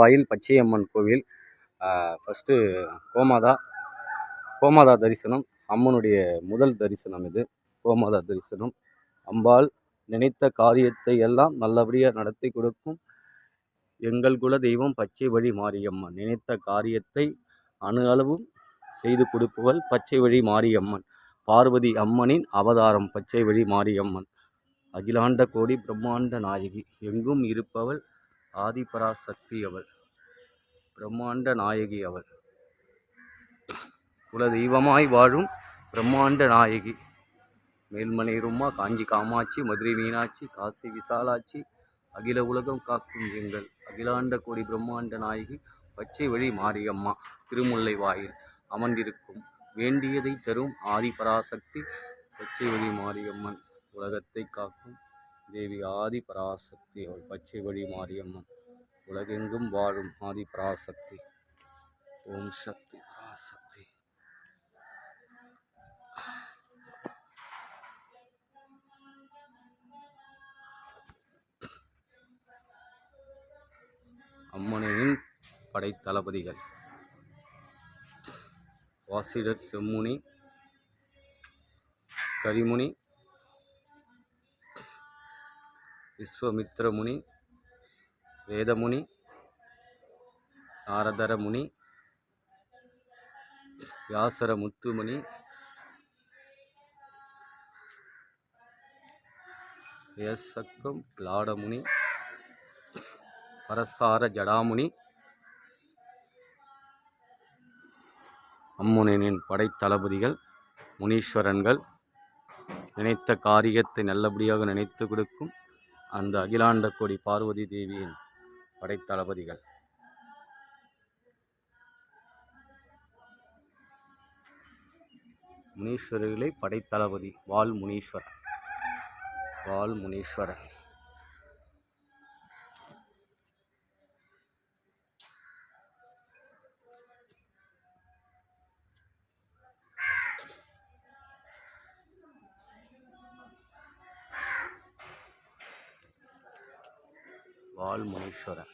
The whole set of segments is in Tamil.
வாயில் பச்சையம்மன் கோவில். ஃபஸ்ட்டு கோமாதா. கோமாதா தரிசனம். அம்மனுடைய முதல் தரிசனம் இது. கோமாதா தரிசனம். அம்பாள் நினைத்த காரியத்தை எல்லாம் நல்லபடியாக நடத்தி கொடுக்கும். எங்கள் குல தெய்வம் பச்சை வழி மாரியம்மன். நினைத்த காரியத்தை அணு அளவும் செய்து கொடுப்பவள் பச்சை வழி மாரியம்மன். பார்வதி அம்மனின் அவதாரம் பச்சை வழி மாரியம்மன். அகிலாண்ட கோடி பிரம்மாண்ட நாயகி. எங்கும் இருப்பவள் ஆதிபராசக்தி அவள். பிரம்மாண்ட நாயகி அவள். குல தெய்வமாய் வாழும் பிரம்மாண்ட நாயகி. மேல்மலைருமா காஞ்சி காமாட்சி மதுரை மீனாட்சி காசி விசாலாட்சி அகில உலகம் காக்கும் எங்கள் அகிலாண்ட கோடி பிரம்மாண்ட நாயகி பச்சை வழி மாரியம்மா திருமுல்லை வாயில் அமர்ந்திருக்கும் வேண்டியதை தரும் ஆதிபராசக்தி பச்சை வழி மாரியம்மன் உலகத்தை காக்கும் தேவி ஆதி பராசக்தி அவள் பச்சை வழி மாரியம்மன். உலகெங்கும் வாழும் ஆதி பராசக்தி ஓம் சக்தி பராசக்தி. அம்மனின் படைத்தளபதிகள். வாசிடர் செம்முனி கரிமுனி விஸ்வமித்ரமுனி வேதமுனி நாரதர முனி வியாசர முத்துமுனி வியசக்கம் லாடமுனி பரசார ஜடாமுனி அம்முனின் படைத்தளபதிகள் முனீஸ்வரன்கள் நினைத்த காரியத்தை நல்லபடியாக நினைத்து கொடுக்கும் அந்த அகிலாண்ட கோடி பார்வதி தேவியின் படைத்தளபதிகள். முனீஸ்வரர்களை படைத்தளபதி வால் முனீஸ்வரர் வால் முனீஸ்வரர் வால் முனீஸ்வரன்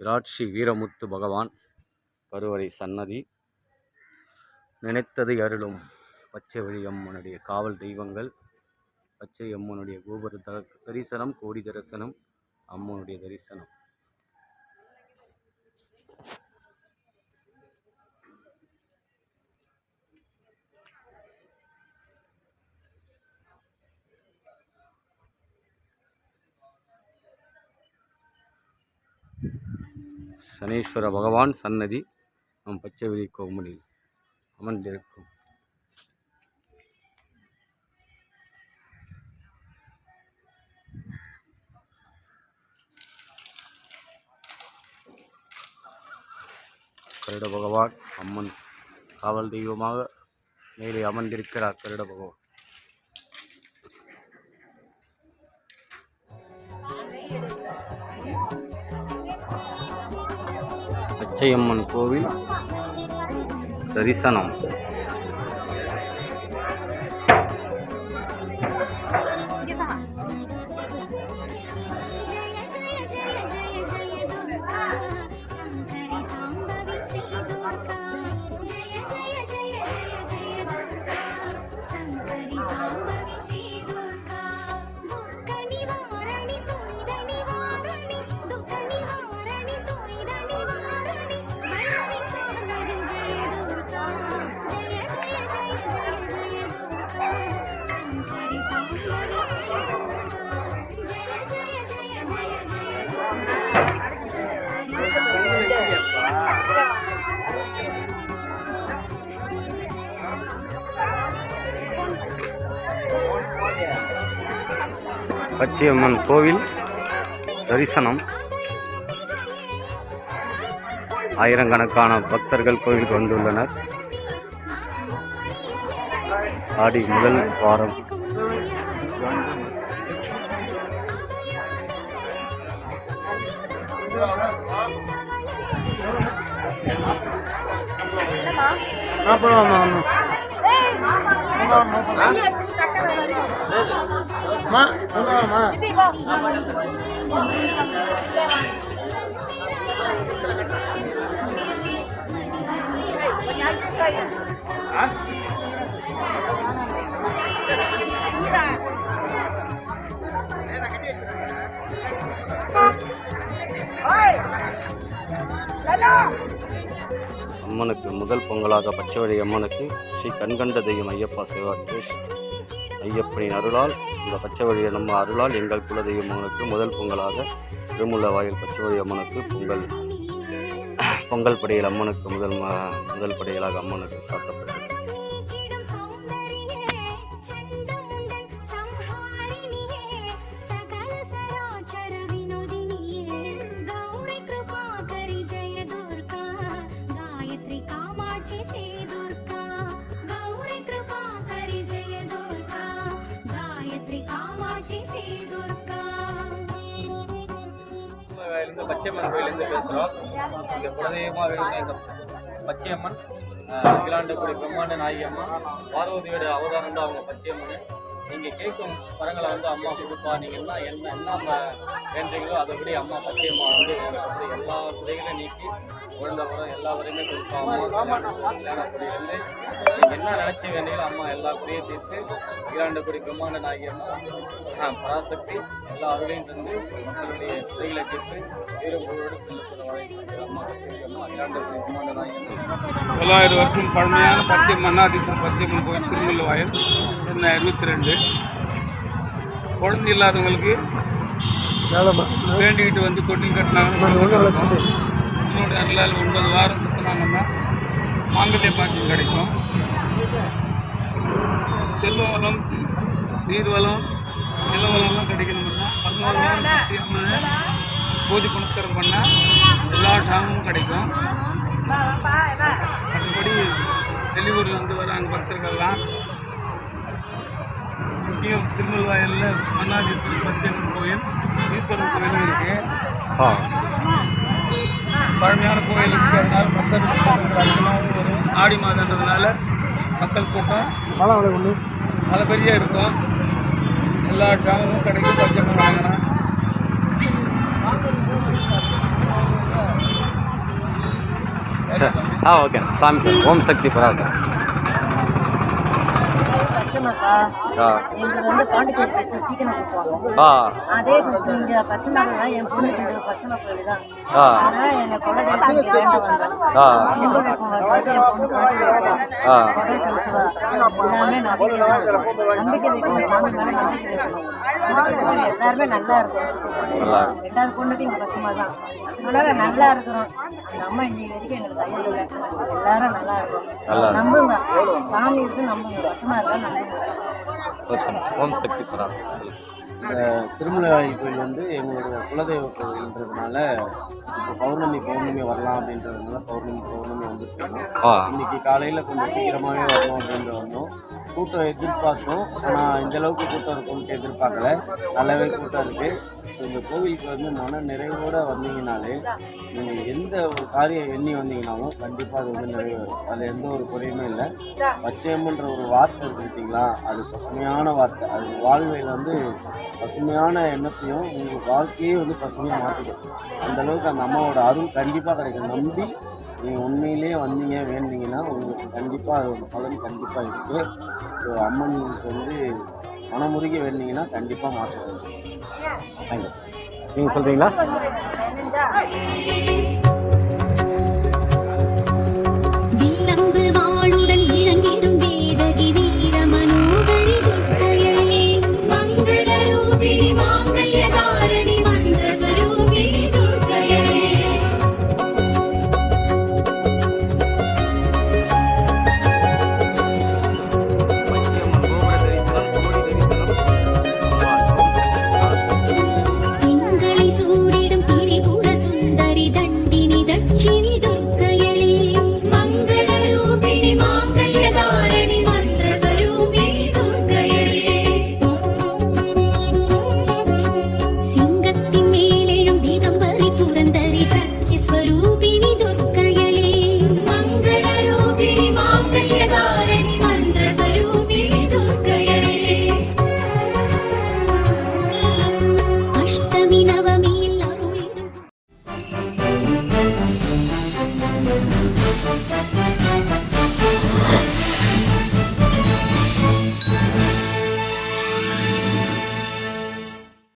விராட்சி வீரமுத்து பகவான் கருவறை சன்னதி. நினைத்ததை அருளும். பச்சை வழி அம்மனுடைய காவல் தெய்வங்கள் பச்சை அம்மனுடைய கோபுர த தரிசனம் கோடி தரிசனம் அம்மனுடைய தரிசனம். சனீஸ்வர பகவான் சன்னதி நம் பச்சைவெளி கோமலில் அமர்ந்திருக்கும். கருட பகவான் அம்மன் காவல் தெய்வமாக மேலே அமர்ந்திருக்கிறார் கருட பகவான். பச்சையம்மன் கோவில் தரிசனம் जय பச்சையம்மன் கோவில் தரிசனம். ஆயிரக்கணக்கான பக்தர்கள் கோவிலுக்கு வந்துள்ளனர். ஆடி முதல் வாரம். அம்மனுக்கு முதல் பொங்கலாக பச்சவழி அம்மனுக்கு ஸ்ரீ கண்கண்ட தெய்வம் ஐயப்பா சேவா ட்ரஸ்ட் ஐயப்பனின் அருளால் இந்த பச்சைவழி நம்ம அருளால் எங்கள் குலதெய்வம் அம்மனுக்கு முதல் பொங்கலாக திருமுல்ல வாயில் பச்சைவழி அம்மனுக்கு பொங்கல் பொங்கல் படையல் அம்மனுக்கு முதல் முதல் படையலாக அம்மனுக்கு சாத்தப்பட்டது. இருந்து பச்சையம்மன் கோயிலேருந்து பேசுகிறோம். இங்கே குலதெய்வமாக விளங்கின இந்த பச்சையம்மன் அஹ், கூடிய பிரம்மாண்ட நாயகி அம்மா பார்வதியோட அவதாரம் தான் அவங்க பச்சையம்மன். நீங்கள் கேட்கும் வரங்களை வந்து அம்மா கொடுப்பா நீங்கள் என்ன என்ன என்ன வேண்டுறீங்களோ அதைப்படி அம்மா பச்சையம்மா வந்து வந்து எல்லா குறைகளையும் நீக்கி குழந்தை வரம் எல்லா வரையுமே கொடுப்பா. அம்மா கல்யாணக்குடியிலேருந்து நீங்கள் என்ன நினச்சி வேண்டீங்களோ அம்மா எல்லா குறையும் தீர்த்து அகிலாண்டகுடி பிரம்மாண்ட நாயகி அம்மா அஹ், பராசக்தி எல்லா அருளையும் தந்து மக்களுடைய குறைகளை தீர்த்து வீரபுரோடு செல்லக்கூடிய வழி அம்மா பிரம்மாண்ட நாயகி அம்மா. தொள்ளாயிரம் வருஷம் பழமையான பச்சையம்மன் அண்ணாதீஸ்வரர் பச்சையம்மன் கோயில் திருமல்ல வாயில் சென்னை இருபத்தி ரெண்டு. குழந்தை இல்லாதவங்களுக்கு வேண்டிக்கிட்டு வந்து தொட்டில் கட்டினாங்கன்னா இன்னொரு ஒன்பது வாரம் சுற்றினாங்கன்னா மாங்கல்ய பாக்கியம் கிடைக்கும். செல்வ வளம் நீர் வளம் நில வளம்லாம் கிடைக்கணும்னா பச்சையம்மனை பூஜை புனஸ்காரம் பண்ணால் எல்லா சாமமும் கிடைக்கும். மற்றபடி வெளியூர்ல இருந்து வராங்க பக்தர்கள்லாம் முக்கியம் திருநெல்வாயலில் மன்னாதீஸ்வரர் பச்சையம்மன் கோயில் ஈஸ்வரன் கோயிலும் இருக்கு. ஆ. பழமையான கோயில் இருக்கு. அதனால பக்தர்கள் அதிகமாகவும் வரும் ஆடி மாதன்றதுனால மக்கள் கூட்டம் பல பெரிய இருக்கும். எல்லா கிராமமும் கிடைக்கும் பச்சையம்மன் வாங்கினா சரி. ஆ ஓகே. சாமி சார் ஓம் சக்தி ஆ எங்களுக்கு வந்து பாண்டிச்சேரி சீக்கிரம் கொடுப்பாங்க அதே இங்கே பச்சைமாக்கா என் பொண்ணுக்கு இந்த பச்சைமா கோயில் தான். ஆ. ஆனால் எங்கள் குலதெய்வம் இங்கே வேண்ட வந்தோம் ஆ இந்து வேட்பாளர் பார்த்து என் பொண்ணு பாட்டு வைப்பா ஆ. கொடை செலுத்துவா எல்லாமே நம்பிக்கை நம்பிக்கை வைக்கணும் சாமி மேலே நம்பிக்கை வைக்கணும் எல்லாருமே நல்லா இருக்கும். ரெண்டாவது பொண்ணுக்கு இங்கே பச்சைமா தான். அதனால நல்லா இருக்கிறோம். அந்த அம்மா இன்னைக்கு வரைக்கும் எங்களுக்கு இல்லை. எல்லாரும் நல்லா இருக்கும். நம்புங்க. சாமி இருக்கு நம்புங்க. பச்சைமா இருக்கா நம்புங்க. ஓகே ஓம் சக்தி சொல்லுங்க. இந்த திருமலைவாயில் கோயில் வந்து எங்களுடைய குலதெய்வ கோயில்ன்றதுனால இப்போ பௌர்ணமி பௌர்ணமி வரலாம் அப்படின்றதுனால பௌர்ணமி பௌர்ணமி ஆ. இன்னைக்கு காலையில் கொஞ்சம் சீக்கிரமாகவே வரணும் அப்படின்ட்டு வந்தோம். கூட்டம் எதிர்பார்த்தோம். ஆனால் இந்த அளவுக்கு கூட்டம் இருக்கும்ட்டு எதிர்பார்க்கல. நல்லாவே கூட்டம் இருக்குது ஸோ இந்த கோவிலுக்கு வந்து மன நிறைவோடு வந்தீங்கனாலே நீங்கள் எந்த ஒரு காரியம் எண்ணி வந்தீங்கனாலும் கண்டிப்பாக அது வந்து நிறைவேறும். அதில் எந்த ஒரு குறையுமே இல்லை. பச்சையம்ன்ற ஒரு வார்த்தை இருக்கு பார்த்தீங்களா அது பசுமையான வார்த்தை. அது வாழ்வையில் வந்து பசுமையான எண்ணத்தையும் உங்கள் வாழ்க்கையே வந்து பசுமையாக மாற்றிடும் அந்த அளவுக்கு அந்த அம்மாவோட அருள் கண்டிப்பாக கிடைக்கும். நம்பி நீங்கள் உண்மையிலேயே வந்தீங்க வேண்டிங்கன்னா உங்களுக்கு கண்டிப்பாக அதோட பலன் கண்டிப்பாக இருக்குது ஸோ அம்மனுக்கு வந்து மனமுருகி வேண்டிங்கன்னா கண்டிப்பாக மாற்றம் தேங்க்யூ நீங்கள் சொல்கிறீங்களா